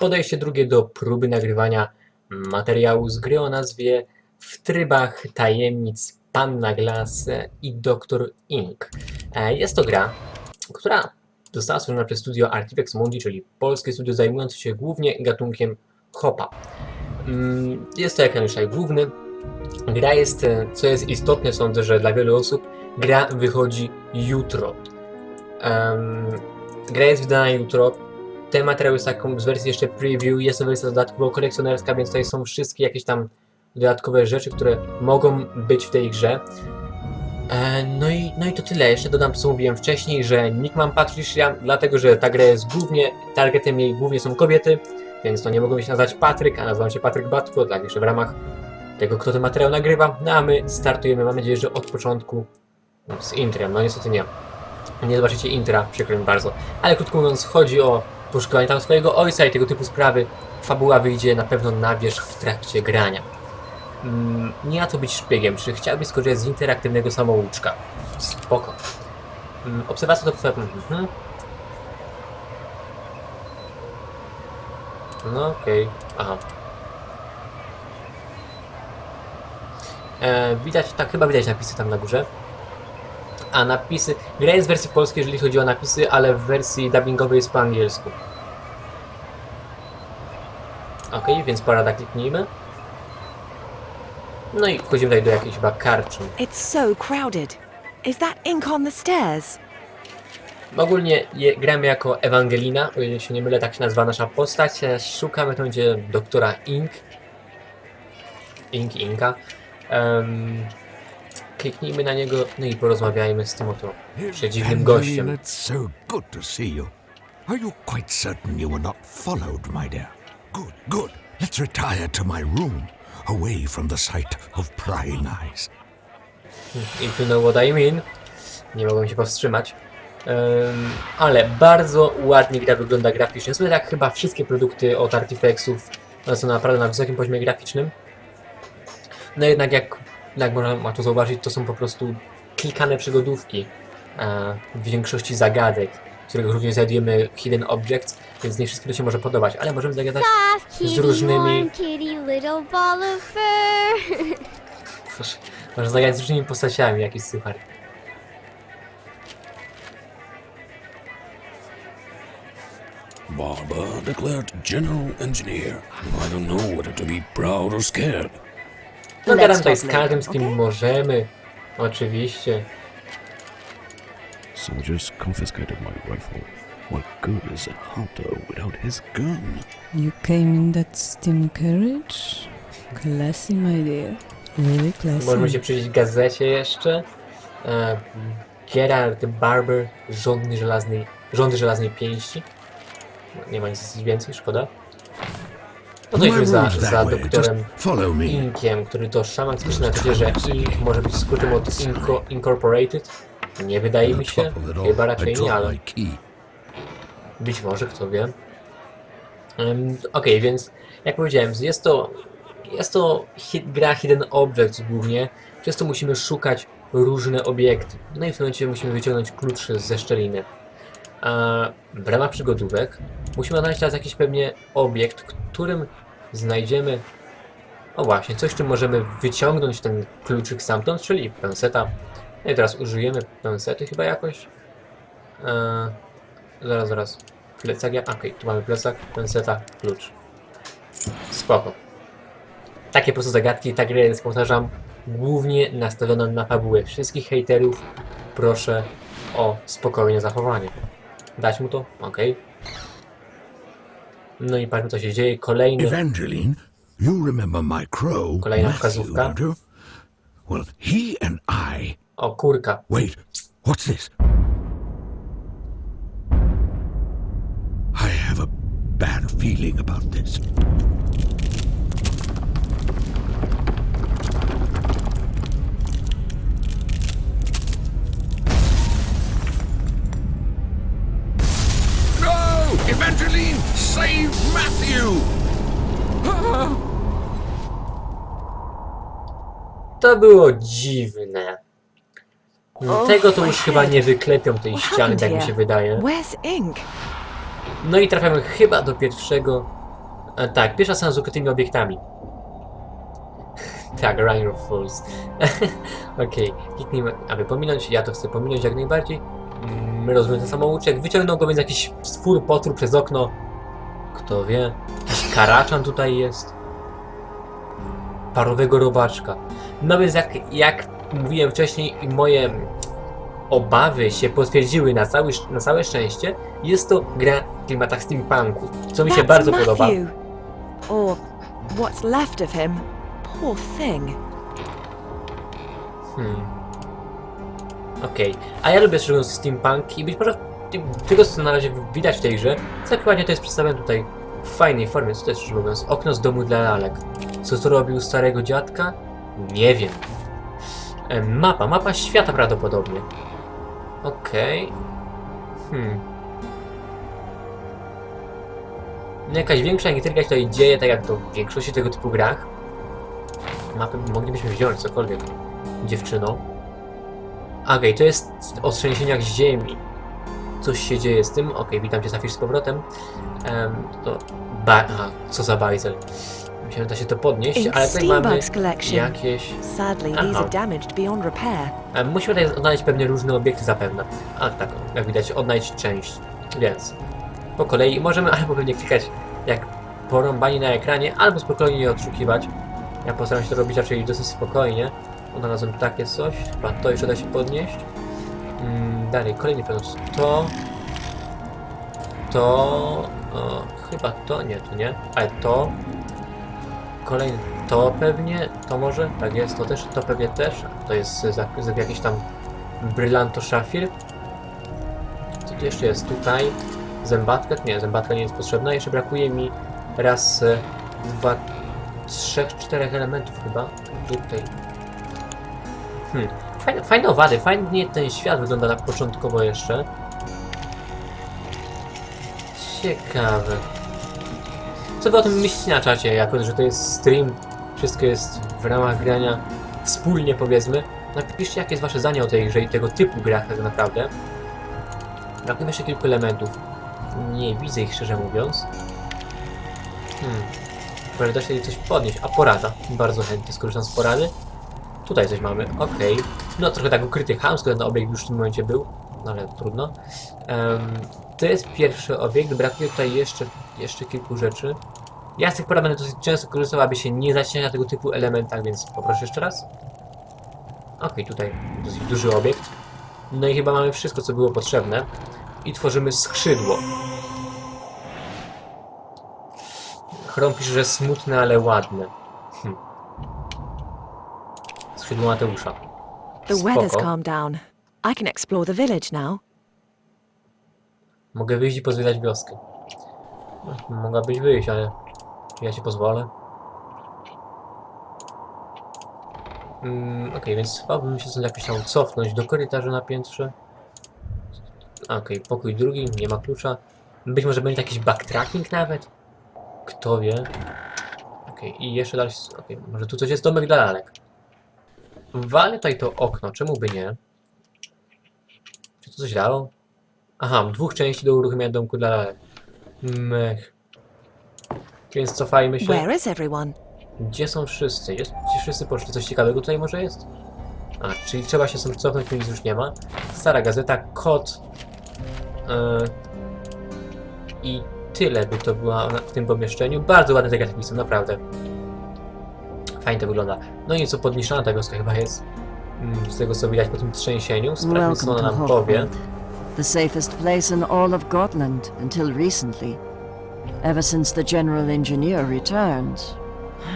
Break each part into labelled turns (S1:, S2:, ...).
S1: podejście drugie do próby nagrywania materiału z gry o nazwie W trybach tajemnic Panna Glass i Doktor Ink. E, Jest to gra, która została stworzona przez studio Artifex Mundi, czyli polskie studio zajmujące się głównie gatunkiem hopa. Mm, Jest to ekran już główny. Gra jest, co jest istotne, sądzę, że dla wielu osób, gra wychodzi jutro. Em, gra jest wydana jutro. Ten materiał jest taką z wersji jeszcze preview, jest to wersja dodatkowo kolekcjonerska, więc tutaj są wszystkie jakieś tam dodatkowe rzeczy, które mogą być w tej grze. E, no, i, no i to tyle. Jeszcze dodam, co mówiłem wcześniej, że nick mam Patricia, dlatego że ta gra jest głównie, targetem jej głównie są kobiety, więc to nie mogą się nazwać Patryk, a nazywam się Patryk Batko, tak jeszcze w ramach tego, kto ten materiał nagrywa. No a my startujemy, mam nadzieję, że od początku no, z intrem. No niestety nie. Nie zobaczycie intra, przykro mi bardzo. Ale krótko mówiąc, chodzi o poszukiwanie tam swojego ojca i tego typu sprawy. Fabuła wyjdzie na pewno na wierzch w trakcie grania. Mm, nie ma to być szpiegiem. Czy chciałbyś skorzystać z interaktywnego samouczka? Spoko. Mm, obserwacja to... Mhm. No okej. Aha. E, widać, tak chyba widać napisy tam na górze. A napisy. Gra jest w wersji polskiej, jeżeli chodzi o napisy, ale w wersji dubbingowej jest po angielsku. Ok, więc parada kliknijmy. No i wchodzimy tutaj do jakiejś chyba karczmy.
S2: It's so crowded. Is that ink on the stairs?
S1: Ogólnie je, gramy jako Ewangelina, o ile się nie mylę, tak się nazywa nasza postać. Szukamy, to będzie doktora Ink. Ink, Inka. Em, kliknijmy na niego, no i porozmawiajmy z tym oto przedziwnym gościem.
S3: It's so good to see you. Are you quite certain you were not followed, my dear? Good, good. Let's retire to my room, away from the sight of prying eyes.
S1: If you know what I mean. Nie mogłem się powstrzymać. Em, ale bardzo ładnie gra wygląda graficznie. Są tak chyba wszystkie produkty od Artifexów. One są naprawdę na wysokim poziomie graficznym. No jednak jak, jak można tu zauważyć, to są po prostu klikane przygodówki. E, w większości zagadek, w których również znajdujemy hidden objects, więc nie wszystkim to się może podobać, ale możemy zagadać z różnymi. Proszę, Można zagrać z różnymi postaciami, jakiś super.
S4: Barber declared general engineer. I don't know whether to be proud or scared.
S1: No gadam tutaj z każdym, z kim
S2: okay?
S1: możemy. Oczywiście.
S4: Soldiers confiscated my rifle. What good is a hunter without his gun?
S5: You came in that steam carriage? Classy, my dear. Really classy.
S1: Możemy się przyjrzeć gazecie jeszcze. E, Gerard Barber, rządny żelaznej, rządy żelaznej pięści. Nie ma nic więcej, szkoda. To
S3: My
S1: idźmy za, za doktorem. Inkiem, który to szaman to, że Ink może być skrótem od Inco, Incorporated. Nie wydaje mi się, chyba raczej nie, ale. Być może, kto wie. Um, Okej, więc jak powiedziałem, jest to, jest to hit, gra Hidden Objects głównie, przez to musimy szukać różne obiekty. No i w tym momencie musimy wyciągnąć klucz ze szczeliny. A w ramach przygodówek musimy znaleźć teraz jakiś pewnie obiekt, którym znajdziemy o właśnie, coś czym możemy wyciągnąć ten kluczyk stamtąd, czyli penseta. No i teraz użyjemy pensety chyba jakoś. Eee, Zaraz, zaraz. Plecak, ja... Okej, tu mamy plecak, penseta, klucz. Spoko. Takie po prostu zagadki, ta gra jest, powtarzam, głównie nastawiona na fabułę. Wszystkich hejterów proszę o spokojne zachowanie. Dać mu to? Okej. No i patrzmy co się dzieje. Kolejny...
S3: Evangeline, you remember my crow,
S1: Kolejna
S3: Matthew,
S1: wskazówka.
S3: don't you? Well, he and I...
S1: O, kurka.
S3: Wait, what's this? I have a bad feeling about this.
S1: To było dziwne.
S2: Oh,
S1: Tego to już chyba nie wyklepią tej ściany, tak mi się wydaje. No i trafiamy chyba do pierwszego E, tak, pierwsza scena z ukrytymi obiektami. tak, Rhino Falls. Okej, kliknijmy, aby pominąć, ja to chcę pominąć jak najbardziej. Mm, rozumiem ten samouczek, wyciągnął go więc jakiś stwór, potwór przez okno. Kto wie, jakiś karaczan tutaj jest. Parowego robaczka. No więc jak, jak mówiłem wcześniej, moje obawy się potwierdziły na całe, na całe szczęście. Jest to gra w klimatach steampunku, co mi się bardzo podoba.
S2: Or what's left of him. Poor thing.
S1: Hmm. Okej, a ja lubię mówiąc steampunk i być może tego co na razie widać w tej grze, ładnie to jest przedstawione tutaj w fajnej formie, co to jest szczerze mówiąc, okno z domu dla lalek. Co to robił starego dziadka? Nie wiem. E, mapa, mapa świata prawdopodobnie. Okej. Hmm. No jakaś większa intryga się tutaj dzieje, tak jak to w większości tego typu grach. Mapę moglibyśmy wziąć, cokolwiek dziewczyną. Okej, to jest o trzęsieniach ziemi. Coś się dzieje z tym. Okej, witam cię Safir z powrotem. Em, to... Ba... Aha, co za bajzel. Myślałem, że da się to podnieść, ale tutaj mamy jakieś... Aha. Em, musimy tutaj odnaleźć pewnie różne obiekty zapewne. A tak, jak widać, odnaleźć część. Więc po kolei możemy albo pewnie klikać jak porąbani na ekranie, albo spokojnie je odszukiwać. Ja postaram się to robić raczej dosyć spokojnie. Odnalazłem takie coś, chyba to jeszcze da się podnieść. Mm, dalej, kolejny przedmiot. To... To... O, chyba to, nie, to nie. Ale to... Kolejny to pewnie, to może, tak jest, to też, to pewnie też. To jest jakiś tam Brylanto Szafir. Co tu jeszcze jest? Tutaj zębatka, nie, zębatka nie jest potrzebna. Jeszcze brakuje mi raz, e, dwa, trzech, czterech elementów chyba. Tutaj. Hmm. Fajne, fajne owady, fajnie ten świat wygląda tak początkowo jeszcze. Ciekawe. Co wy o tym myślicie na czacie, jako że to jest stream, wszystko jest w ramach grania wspólnie powiedzmy. Napiszcie jakie jest wasze zdanie o tej grze i tego typu grach tak naprawdę. Brakuje jeszcze kilku elementów. Nie widzę ich szczerze mówiąc. Hmm. Może da się coś podnieść. A porada. Bardzo chętnie skorzystam z porady. Tutaj coś mamy, okej. No trochę tak ukryty chamsko ten obiekt już w tym momencie był. No ale trudno. Em, to jest pierwszy obiekt, brakuje tutaj jeszcze, jeszcze kilku rzeczy. Ja z tych porad będę dosyć często korzystał, aby się nie zacinać na tego typu elementach, więc poproszę jeszcze raz. Okej, tutaj dosyć duży obiekt. No i chyba mamy wszystko, co było potrzebne. I tworzymy skrzydło. Chrom pisze, że smutne, ale ładne. Hm. Skrzydło Mateusza. Spoko. Mogę wyjść i pozwiedzać wioskę. Mogłabyś wyjść, ale ja ci pozwolę? Mm, Okej, więc chyba bym się stąd jakoś tam cofnąć do korytarza na piętrze. Okej, pokój drugi, nie ma klucza. Być może będzie jakiś backtracking nawet? Kto wie? Okej, i jeszcze dalej... Okej, może tu coś jest domek dla lalek. Walę tutaj to okno, czemu by nie? Czy to coś dało? Aha, dwóch części do uruchomienia domku dla lalek. Mech. Więc cofajmy się.
S2: Where is everyone?
S1: Gdzie są wszyscy? Gdzie, gdzie wszyscy poszli? Coś ciekawego tutaj może jest? A, czyli trzeba się stąd cofnąć, tu nic już nie ma. Stara gazeta, kot. Yy, I tyle by to było na- w tym pomieszczeniu. Bardzo ładne te są, naprawdę. Fajnie to wygląda. No i co podniszczona ta wioska chyba jest. Mm, Z tego co widać po tym trzęsieniu. Sprawdźmy co ona nam powie.
S6: The safest place in all of Gotland until recently. Ever since the General Engineer returned.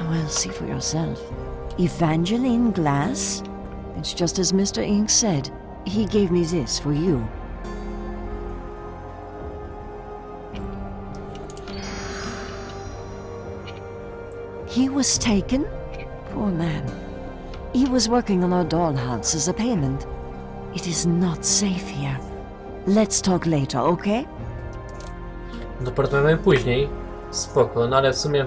S6: Well, see for yourself. Evangeline Glass? It's just as Mr. Ink said. He gave me this for you. He was taken? Poor man. He was working on our dollhouse as a payment. It is not safe here. Let's talk later, okay?
S1: No porozmawiamy później. Spoko, no ale w sumie...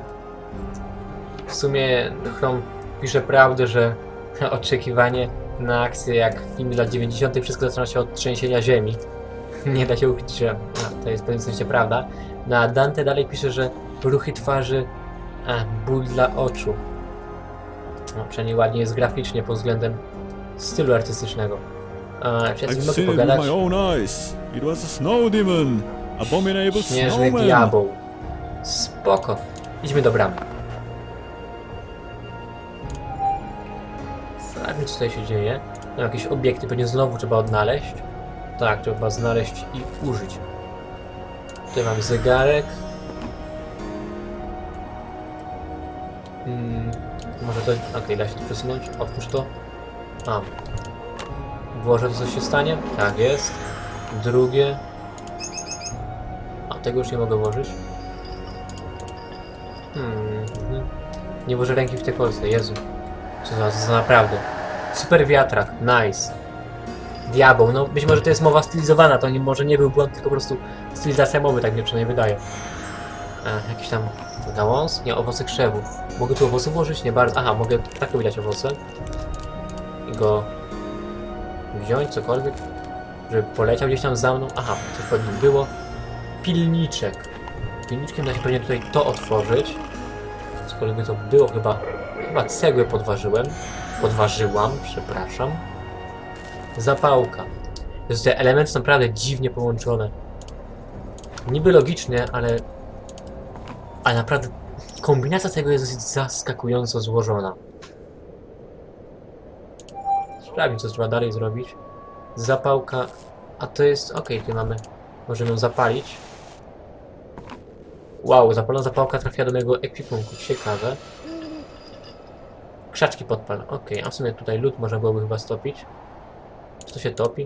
S1: W sumie Chrome pisze prawdę, że oczekiwanie na akcję jak w filmie lat 90. wszystko zaczyna się od trzęsienia ziemi. Nie da się ukryć, że to jest w pewnym sensie prawda. No a Dante dalej pisze, że ruchy twarzy, a ból dla oczu. No, przynajmniej ładnie jest graficznie pod względem stylu artystycznego. A, czy ja z nim
S4: I've
S1: mogę
S4: seen it with
S1: pogadać?
S4: my own eyes. It was a snow demon. Abominable
S1: Śnieżny
S4: snowman.
S1: diabeł. Spoko. Idźmy do bramy. Sprawdźmy, co tutaj się dzieje. No, jakieś obiekty pewnie znowu trzeba odnaleźć. Tak, trzeba znaleźć i użyć. Tutaj mam zegarek. Hmm, może to... Okej, da się to przesunąć. Otwórz to. A. Włożę to, co się stanie? Tak jest. Drugie. A tego już nie mogę włożyć. Hmm. Nie włożę ręki w te kolce, Jezu. Co za, za naprawdę. Super wiatrak, nice. Diabeł, no być może to jest mowa stylizowana, to nie, może nie był błąd, tylko po prostu stylizacja mowy, tak mi przynajmniej wydaje. E, jakiś tam gałąz? Nie, owoce krzewu. Mogę tu owoce włożyć? Nie bardzo. Aha, mogę tak wydać owoce. I go wziąć, cokolwiek. Żeby poleciał gdzieś tam za mną. Aha, coś pewnie było. Pilniczek. Pilniczkiem da się pewnie tutaj to otworzyć. Cokolwiek by to było, chyba, chyba cegłę podważyłem. Podważyłam, przepraszam. Zapałka. Jezu, te elementy są naprawdę dziwnie połączone. Niby logicznie, ale... Ale naprawdę kombinacja tego jest zaskakująco złożona. Sprawdźmy, co trzeba dalej zrobić. Zapałka... A to jest... Okej, tu mamy... Możemy ją zapalić. Wow, zapalona zapałka trafia do mojego ekwipunku. Ciekawe. Krzaczki podpal. Okej, a w sumie tutaj lód można byłoby chyba stopić. Czy to się topi?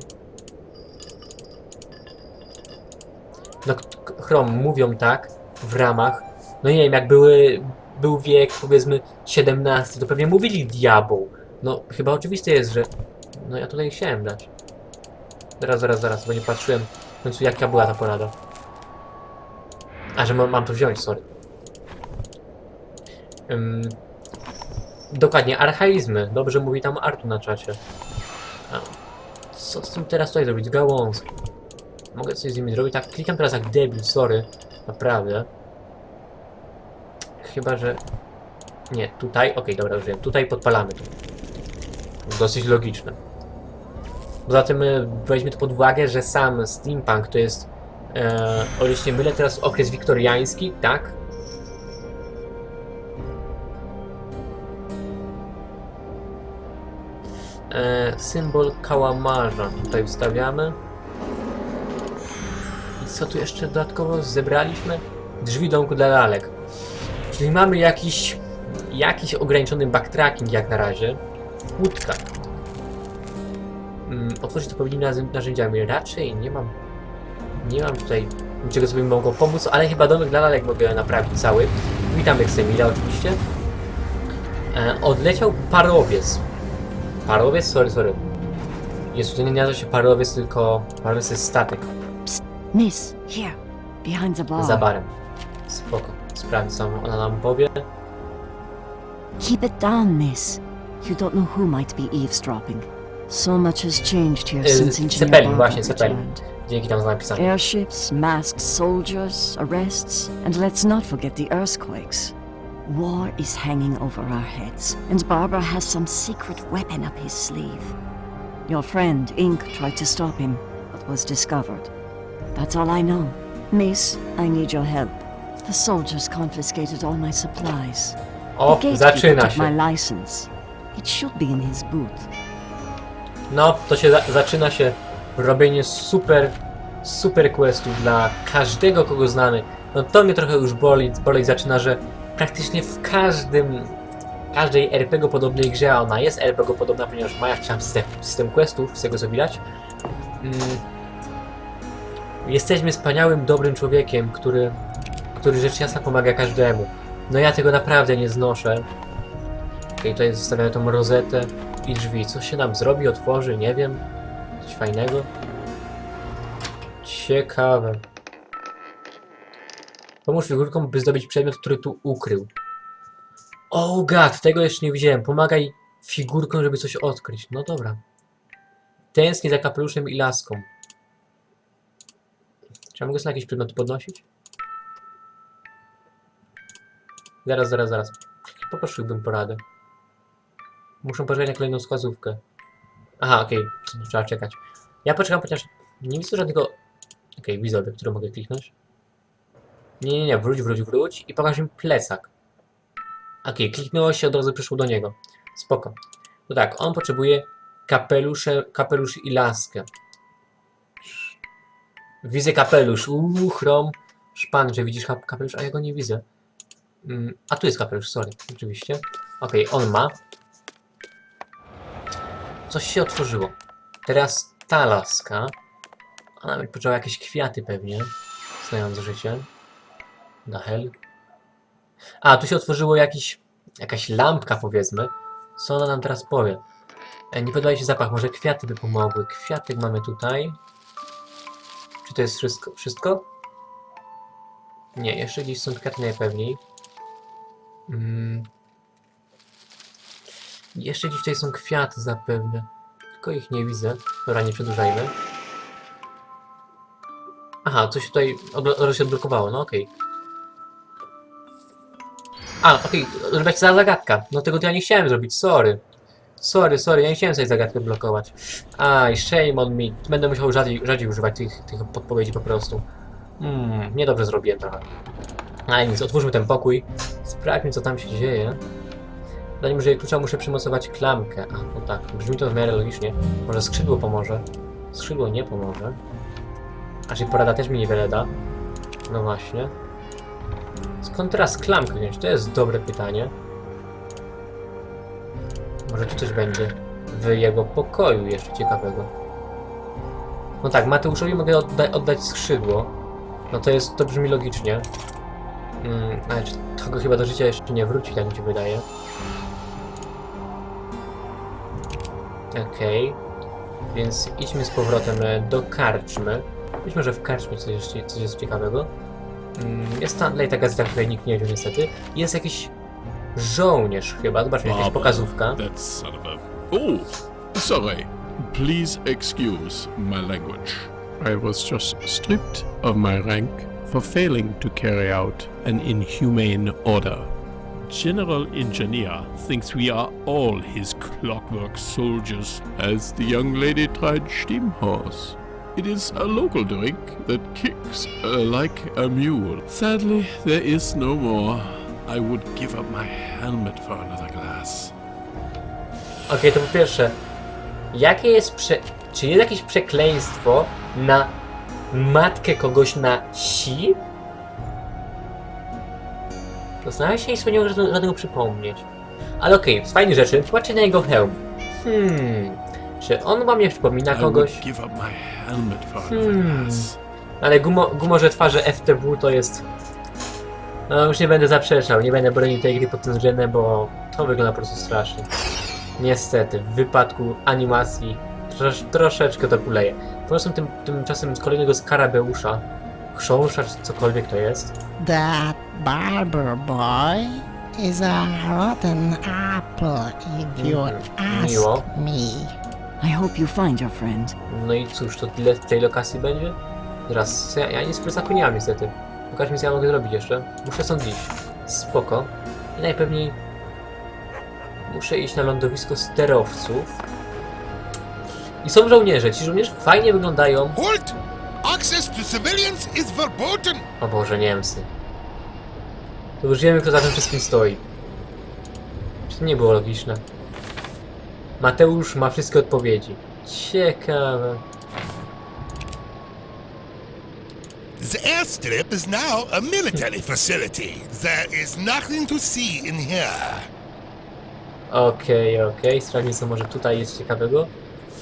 S1: No, Chrom, mówią tak w ramach. No nie wiem, jak były, był wiek powiedzmy XVII, to pewnie mówili diabeł. No, chyba oczywiste jest, że... No ja tutaj chciałem dać. Zaraz, zaraz, zaraz, bo nie patrzyłem w końcu jaka była ta porada. A, że mam, to wziąć, sorry. Dokładnie, archaizmy. Dobrze mówi tam Artu na czacie. A, co z tym teraz tutaj zrobić? Gałązki. Mogę coś z nimi zrobić? Tak, klikam teraz jak debil, sorry. Naprawdę. Chyba, że... Nie, tutaj, okej, dobra, już wiem. Tutaj podpalamy to. Dosyć logiczne. Poza tym e, weźmy to pod uwagę, że sam steampunk to jest, e, o ile się mylę, teraz okres wiktoriański, tak? E, symbol kałamarza tutaj wstawiamy. I co tu jeszcze dodatkowo zebraliśmy? Drzwi domku dla lalek. Czyli mamy jakiś, jakiś ograniczony backtracking jak na razie. Łódka. Mm, otworzyć naz- narzędziami. Raczej nie mam. Nie mam tutaj niczego, co by mi mogło pomóc, ale chyba domek dla lalek mogę naprawić cały. Witam Eksemila oczywiście. E, odleciał parowiec. Parowiec? Sorry, sorry. Jest to nie nazywa się parowiec, tylko parowiec jest statek
S6: Miss, here, behind the bar.
S1: za barem. Spoko. Sprawdź co ona nam powie.
S6: Keep it down, miss. You don't know who might be eavesdropping. So much has changed here since Engineer
S1: Cepelin,
S6: Barker
S1: właśnie, Cepelin.
S6: returned.
S1: Dzięki tam za napisanie.
S6: Airships, masked soldiers, arrests, and let's not forget the earthquakes. War is hanging over our heads, and Barbara has some secret weapon up his sleeve. Your friend, Ink, tried to stop him, but was discovered. That's all I know. Miss, I need your help. The soldiers confiscated all my supplies.
S1: O,
S6: the gatekeeper
S1: zaczyna
S6: took
S1: się.
S6: my license. It should be in his boot.
S1: No, to się za zaczyna się robienie super, super questów dla każdego, kogo znamy. No to mnie trochę już boli, boli zaczyna, że praktycznie w każdym, każdej RPG podobnej grze, a ona jest RPG podobna, ponieważ ma jakiś system, system questów, z tego co widać. Mm, jesteśmy wspaniałym, dobrym człowiekiem, który, który rzecz jasna pomaga każdemu. No ja tego naprawdę nie znoszę. Okej, tutaj zostawiamy tą rozetę i drzwi. Co się nam zrobi, otworzy, nie wiem. Coś fajnego. Ciekawe. Pomóż figurkom, by zdobyć przedmiot, który tu ukrył. Oh god, tego jeszcze nie widziałem. Pomagaj figurkom, żeby coś odkryć. No dobra. Tęsknię za kapeluszem i laską. Czy ja mogę sobie jakieś przedmioty podnosić? Zaraz, zaraz, zaraz. Poprosiłbym poradę. Muszę poczekać na kolejną wskazówkę. Aha, okej, to trzeba czekać. Ja poczekam, chociaż nie widzę żadnego... Okej, widzę obiekt, który mogę kliknąć. Nie, nie, nie, wróć, wróć, wróć i pokaż mi plecak. Okej, kliknęło się, od razu przyszło do niego. Spoko. To tak, on potrzebuje kapelusze, kapelusz i laskę. Widzę kapelusz. Uuu, chrom. Szpan, że widzisz kap- kapelusz, a ja go nie widzę. Mm, a tu jest kapelusz, sorry, oczywiście. Okej, on ma. Coś się otworzyło. Teraz ta laska. Ona by potrzebowała jakieś kwiaty pewnie. Znając życie. Na hell. A, tu się otworzyło jakiś, jakaś lampka powiedzmy. Co ona nam teraz powie? E, nie podoba mi się zapach, może kwiaty by pomogły. Kwiatek mamy tutaj. Czy to jest wszystko? Wszystko? Nie, jeszcze gdzieś są kwiaty najpewniej. Mm. Jeszcze tutaj są kwiaty zapewne. Tylko ich nie widzę. Dobra, nie przedłużajmy. Aha, coś tutaj od, się odblokowało, no okej. A, okej, okay. będzie za zagadka. No tego to ja nie chciałem zrobić, sorry. Sorry, sorry, ja nie chciałem sobie zagadkę blokować. Aj, shame on me. Będę musiał rzadziej, rzadziej używać tych, tych podpowiedzi po prostu. Hmm, niedobrze zrobiłem trochę. A nic, otwórzmy ten pokój. Sprawdźmy, co tam się dzieje. Zanim użyję klucza, muszę przymocować klamkę. A, no tak, brzmi to w miarę logicznie. Może skrzydło pomoże? Skrzydło nie pomoże. A czy porada też mi niewiele da? No właśnie. Skąd teraz klamkę wziąć? To jest dobre pytanie. Może tu coś będzie w jego pokoju jeszcze ciekawego. No tak, Mateuszowi mogę odda oddać skrzydło. No to jest, to brzmi logicznie. Mm, ale to chyba do życia jeszcze nie wróci, tak mi się wydaje. Okej. Więc idźmy z powrotem e, do karczmy. Być może w karczmie coś, jeszcze, coś jest ciekawego. Mm, Jest Stanley, ta gazeta, której nikt nie wziął niestety. Jest jakiś żołnierz chyba, zobaczmy, jakaś pokazówka.
S4: That son of a. Sorry. Please excuse my language. I was just stripped of my rank for failing to carry out an inhumane order. General Engineer thinks we are all his clockwork soldiers, as the young lady tried Stimmhorse. It is a local drink that kicks uh, like a mule. Sadly, there is no more. I would give up my helmet for another glass.
S1: Okej, to po pierwsze, jakie jest prze... Czy jest jakieś przekleństwo na matkę kogoś na si? Zastanawiam się i sobie nie mogę żadnego- przypomnieć. Ale okej, z fajnych rzeczy, patrzcie na jego hełm. Hmm, czy on wam nie przypomina
S4: I
S1: kogoś?
S4: give up my helmet for another
S1: Hmm.
S4: glass.
S1: Ale gumo, gumorze twarze FTW to jest... No już nie będę zaprzeczał, nie będę bronił tej gry pod tym względem, bo to wygląda po prostu strasznie. Niestety, w wypadku animacji trosz, troszeczkę to kuleje. Tymczasem tym, tymczasem z kolejnego skarabeusza, chrząszcza czy cokolwiek to jest,
S7: That barber boy is a rotten apple, if you
S1: Mhm.
S7: ask
S1: Miło.
S7: me.
S6: I hope you find your friend.
S1: No i cóż, to tyle w tej lokacji będzie? Teraz, ja, ja nic w plecaku nie mam niestety. Pokaż mi co ja mogę zrobić jeszcze. Muszę stąd iść. Spoko. I najpewniej muszę iść na lądowisko sterowców. I są żołnierze. Ci żołnierze fajnie wyglądają.
S8: Access to civilians is verboten!
S1: O Boże, Niemcy. To już wiemy, kto za tym wszystkim stoi. Czy to nie było logiczne? Mateusz ma wszystkie odpowiedzi. Ciekawe.
S8: The airstrip is now a military facility. There is nothing to see in here.
S1: Okej, okej. Sprawdźmy, co może tutaj jest ciekawego.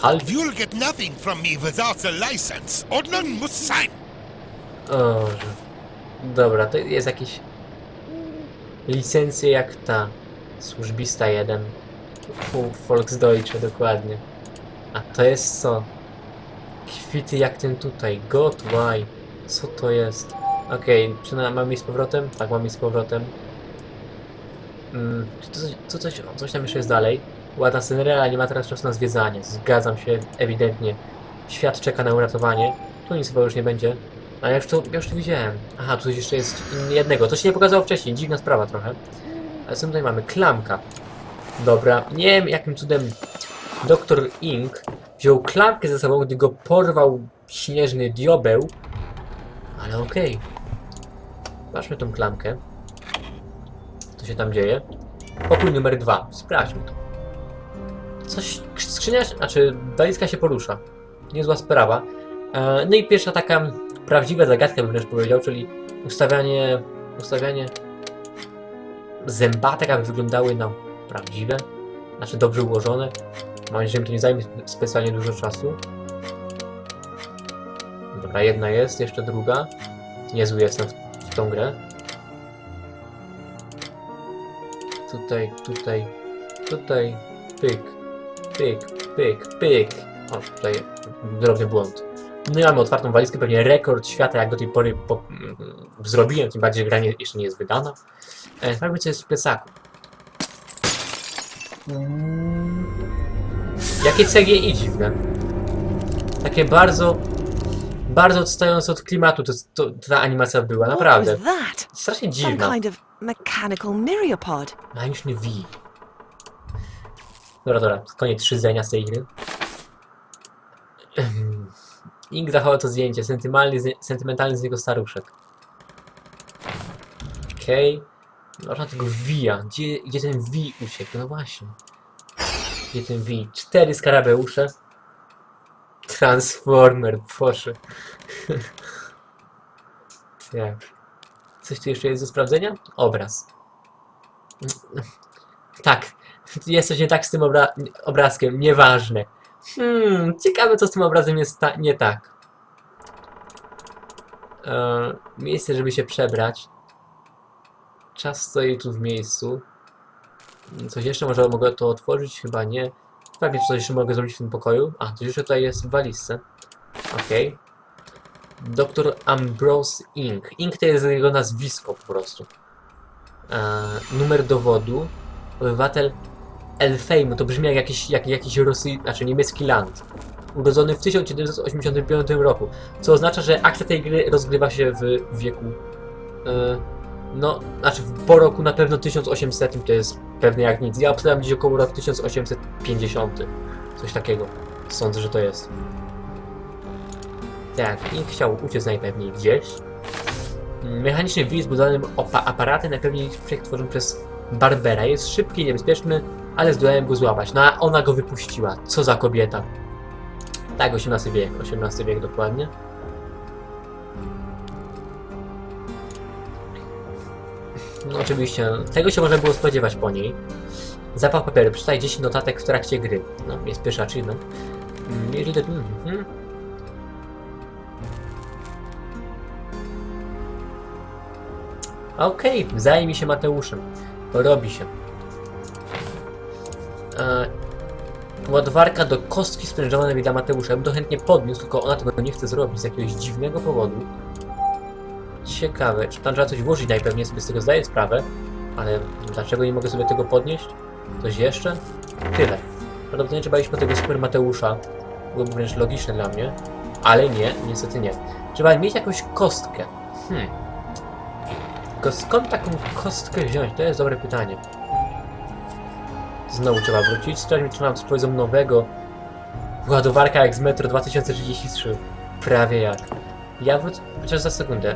S1: Halt.
S8: You'll get nothing from me without a license. Odnan must sign.
S1: O. Dobra, to jest jakiś... Licencje jak ta. Służbista 1. Fu- Volksdeutsche, dokładnie. A to jest co? Kwity jak ten tutaj. God, why? Co to jest? Okej, czy na, mamy iść z powrotem? Tak, mamy iść z powrotem. Mm, czy to, coś- to coś, coś tam jeszcze jest dalej? Ładna sceneria, ale nie ma teraz czasu na zwiedzanie. Zgadzam się, ewidentnie. Świat czeka na uratowanie. Tu nic chyba już nie będzie. A ja już to, już to widziałem. Aha, tu jeszcze jest jednego. To się nie pokazało wcześniej. Dziwna sprawa trochę. Ale co tutaj mamy? Klamka. Dobra. Nie wiem jakim cudem doktor Ink wziął klamkę ze sobą, gdy go porwał śnieżny diobeł. Ale okej. Patrzmy tą klamkę. Co się tam dzieje? Pokój numer dwa. Sprawdźmy to. Coś, skrzynia, znaczy walizka się porusza. Niezła sprawa. E, No i pierwsza taka prawdziwa zagadka bym wręcz powiedział, czyli ustawianie, ustawianie zębatek, aby wyglądały na prawdziwe, znaczy dobrze ułożone. Mam nadzieję, że mi to nie zajmie specjalnie dużo czasu. Dobra, jedna jest, jeszcze druga. Niezły jestem w tą grę. Tutaj, tutaj, tutaj, pyk, pyk, pyk, pyk. O, tutaj drobny błąd. No i mamy otwartą walizkę, pewnie rekord świata, jak do tej pory po, mm, zrobiłem, tym bardziej gra nie, jeszcze nie jest wydana. E, sprawdźmy, co jest w plecaku. Jakie CGI dziwne. Takie bardzo, bardzo odstające od klimatu to, to, ta animacja była, naprawdę. Strasznie dziwna.
S2: kind of mechanical myriapod.
S1: Mechaniczny V. Dobra, dobra, koniec szydzenia z tej gry. Ink zachował to zdjęcie, sentymentalny, sentymentalny z niego staruszek. Okej. Okay. Można tego Via. Gdzie, gdzie ten V uciekł? No właśnie. Gdzie ten V? Cztery skarabeusze. Transformer, proszę. tak. Coś tu jeszcze jest do sprawdzenia? Obraz. Tak, jest coś nie tak z tym obra obrazkiem, nieważne. Hmm, ciekawe co z tym obrazem jest ta nie tak. E, miejsce, żeby się przebrać. Czas stoi tu w miejscu. Coś jeszcze może mogę to otworzyć? Chyba nie. Pewnie coś jeszcze mogę zrobić w tym pokoju. A, coś jeszcze tutaj jest w walizce. Okej. Dr. Ambrose Ink. Ink to jest jego nazwisko po prostu. E, numer dowodu. Obywatel Elfheimu. To brzmi jak jakiś, jak, jakiś Rosy, znaczy niemiecki land. Urodzony w 1785 roku. Co oznacza, że akcja tej gry rozgrywa się w wieku. E, no, znaczy po roku na pewno 1800 to jest pewne jak nic. Ja obstawiam gdzieś około rok 1850. Coś takiego. Sądzę, że to jest. Tak, i chciał uciec najpewniej gdzieś. Mechaniczny wir zbudowanym opa- aparatem najpewniej przetworzony przez Barbera. Jest szybki niebezpieczny, ale zdołałem go złapać. No a ona go wypuściła. Co za kobieta. Tak, XVIII wiek. XVIII wiek dokładnie. No oczywiście, tego się można było spodziewać po niej. Zapach papieru. Przeczytaj 10 notatek w trakcie gry. No, jest pierwszy achievement. Mm, Jeżeli to... Mhm. Okej, zajmij się Mateuszem. Robi się. E, do kostki sprężonej dla Mateusza. Ja bym to chętnie podniósł, tylko ona tego nie chce zrobić z jakiegoś dziwnego powodu. Ciekawe, czy tam trzeba coś włożyć najpewniej, sobie z tego zdaję sprawę, ale dlaczego nie mogę sobie tego podnieść? Coś jeszcze? Tyle. Prawdopodobnie trzeba iść po tego Super Mateusza. Byłoby wręcz logiczne dla mnie. Ale nie, niestety nie. Trzeba mieć jakąś kostkę. Hmm. Tylko skąd taką kostkę wziąć? To jest dobre pytanie. Znowu trzeba wrócić. Sprawdźmy, czy mam coś powiedzą nowego. Ładowarka jak z Metro 2033. Prawie jak. Ja wrócę chociaż za sekundę.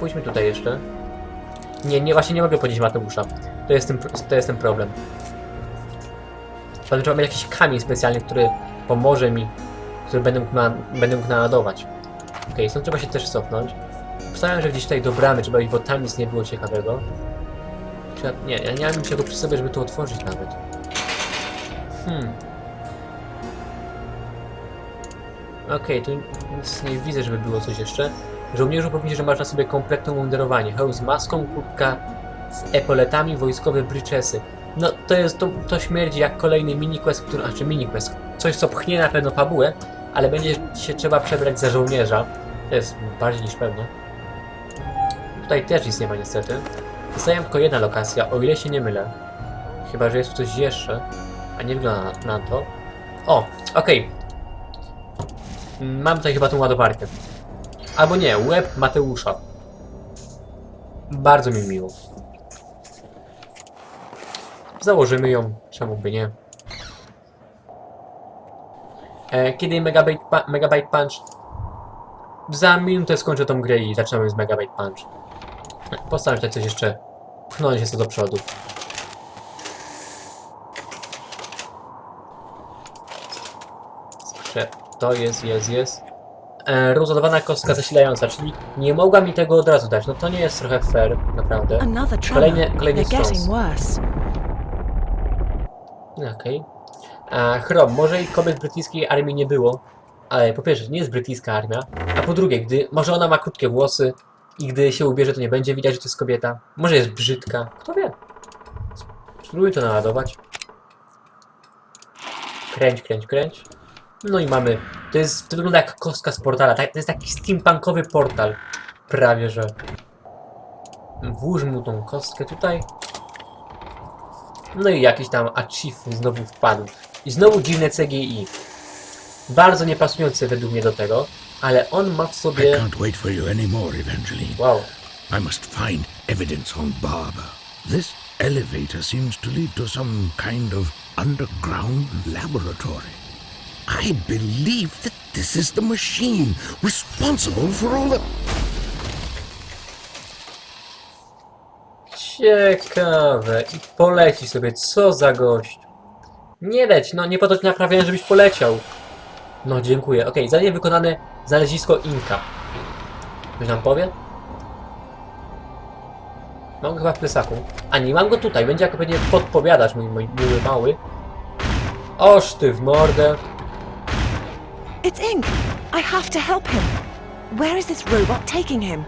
S1: Pójdźmy tutaj jeszcze. Nie, nie, właśnie nie mogę podnieść Mateusza. To jest ten, to jest ten problem. Potem trzeba mieć jakiś kamień specjalny, który pomoże mi, który będę mógł, na, będę mógł naładować. Okej, stąd trzeba się też cofnąć. Wstałem, że gdzieś tutaj do bramy trzeba iść, bo tam nic nie było ciekawego. Nie, ja nie mam niczego przy sobie, żeby to otworzyć nawet. Hmm. Okej, tu nic nie widzę, żeby było coś jeszcze. Żołnierzu powinni, że masz na sobie kompletne mundurowanie. Hełm z maską, kurtka z epoletami, wojskowe bryczesy. No, to jest, to, to śmierdzi jak kolejny mini-quest, który, znaczy mini-quest. Coś, co pchnie na pewno fabułę, ale będzie się trzeba przebrać za żołnierza. To jest bardziej niż pewne. Tutaj też nic nie ma niestety. Zostaje tylko jedna lokacja, o ile się nie mylę. Chyba, że jest tu coś jeszcze, a nie wygląda na, na to. O, okej. Mam tutaj chyba tą ładowarkę. Albo nie, łeb Mateusza. Bardzo mi miło. Założymy ją, czemu by nie. E, kiedy Megabyte, pa Megabyte Punch? Za minutę skończę tą grę i zaczynamy z Megabyte Punch. Postaram się coś jeszcze pchnąć co do przodu. Skrze- To jest, jest, jest. E, rozładowana kostka zasilająca, czyli nie mogła mi tego od razu dać. No to nie jest trochę fair, naprawdę. Kolejny, kolejny wstrząs.
S2: worse.
S1: Okej. Okay. Chrom, może i kobiet brytyjskiej armii nie było, ale po pierwsze, nie jest brytyjska armia, a po drugie, gdy może ona ma krótkie włosy i gdy się ubierze, to nie będzie widać, że to jest kobieta. Może jest brzydka, kto wie. Spróbuj to naładować. Kręć, kręć, kręć. No i mamy. To jest. To wygląda jak kostka z portala. Tak, to jest taki steampunkowy portal. Prawie że. Włóż mu tą kostkę tutaj. No i jakiś tam achieve znowu wpadł. I znowu dziwne CGI. Bardzo niepasujące według mnie do tego, ale on ma w
S3: I
S1: sobie.
S3: can't wait for you anymore, Evangeline.
S1: Wow.
S3: I must find evidence on Barber. This elevator seems to lead to some kind of underground laboratory. I believe that this is the machine responsible for all the.
S1: Ciekawe. I poleci sobie. Co za gość. Nie leć, no nie po to cię naprawiałem, żebyś poleciał. No dziękuję. Okej, zadanie wykonane. Znalezisko Inka. Ktoś nam powie? Mam go chyba w plesaku. A nie, mam go tutaj. Będzie jako pewnie podpowiadać, mój, mój miły mały. Oż ty w mordę.
S2: It's Ink. I have to help him. Where is this robot taking him?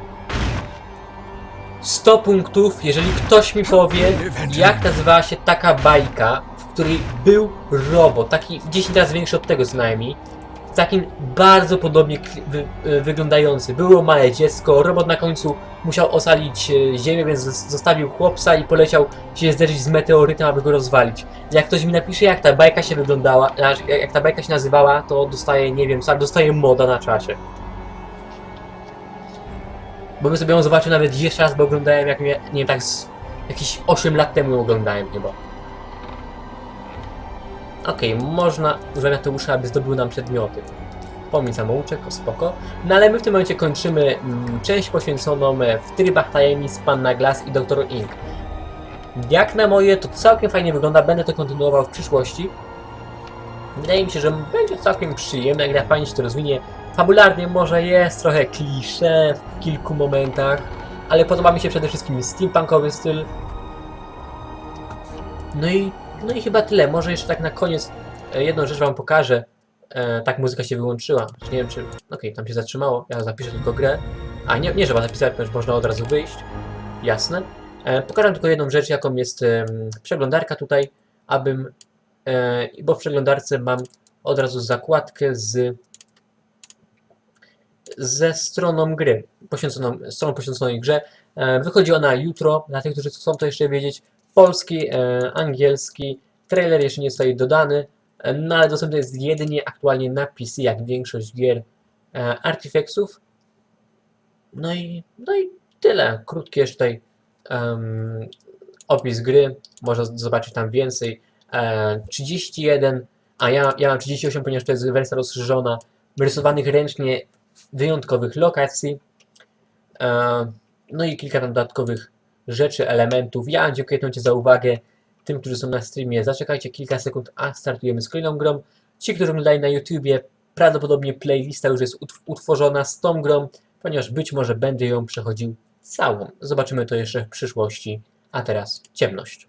S1: 100 punktów, jeżeli ktoś mi powie, jak nazywała się taka bajka, w której był robot, taki 10 razy większy od tego co najmniej, takim bardzo podobnie wy, y, wyglądający. Było małe dziecko, robot na końcu musiał ocalić e, ziemię, więc zos- zostawił chłopca i poleciał się zderzyć z meteorytem, aby go rozwalić. Jak ktoś mi napisze, jak ta bajka się wyglądała, jak ta bajka się nazywała, to dostaje, nie wiem, dostaje moda na czasie. Bo bym sobie ją zobaczył nawet jeszcze raz, bo oglądałem jak mnie, nie wiem, tak z jakieś 8 lat temu oglądałem chyba. Okej, można używać Mateusza, aby zdobył nam przedmioty. Pomnik samouczek, spoko. No ale my w tym momencie kończymy mm, część poświęconą e, w trybach tajemnic Panna Glass i Doktor Ink. Jak na moje, to całkiem fajnie wygląda, będę to kontynuował w przyszłości. Wydaje mi się, że będzie całkiem przyjemne, gra fajnie się to rozwinie. Fabularnie może jest trochę klisze w kilku momentach, ale podoba mi się przede wszystkim steampunkowy styl. No i, no i chyba tyle. Może jeszcze tak na koniec e, jedną rzecz wam pokażę. E, tak muzyka się wyłączyła. Nie wiem czy... Okej, tam się zatrzymało. Ja zapiszę tylko grę. A nie, nie trzeba zapisać, ponieważ można od razu wyjść. Jasne. E, pokażę tylko jedną rzecz, jaką jest em, przeglądarka tutaj, abym... E, bo w przeglądarce mam od razu zakładkę z ze stroną gry, poświęconą, stroną poświęconą grze. E, wychodzi ona jutro, dla tych, którzy chcą to jeszcze wiedzieć. Polski, e, angielski, trailer jeszcze nie zostaje dodany, e, no ale dostępny jest jedynie aktualnie na PC, jak większość gier e, Artifexów. No i, no i tyle. Krótki jeszcze tutaj em, opis gry, można zobaczyć tam więcej. E, 31, a ja, ja mam 38, ponieważ to jest wersja rozszerzona, rysowanych ręcznie wyjątkowych lokacji. E, no i kilka tam dodatkowych rzeczy, elementów. Ja dziękuję Tęcie za uwagę. Tym, którzy są na streamie, zaczekajcie kilka sekund, a startujemy z kolejną grą. Ci, którzy oglądają na YouTubie, prawdopodobnie playlista już jest utw- utworzona z tą grą, ponieważ być może będę ją przechodził całą. Zobaczymy to jeszcze w przyszłości. A teraz ciemność.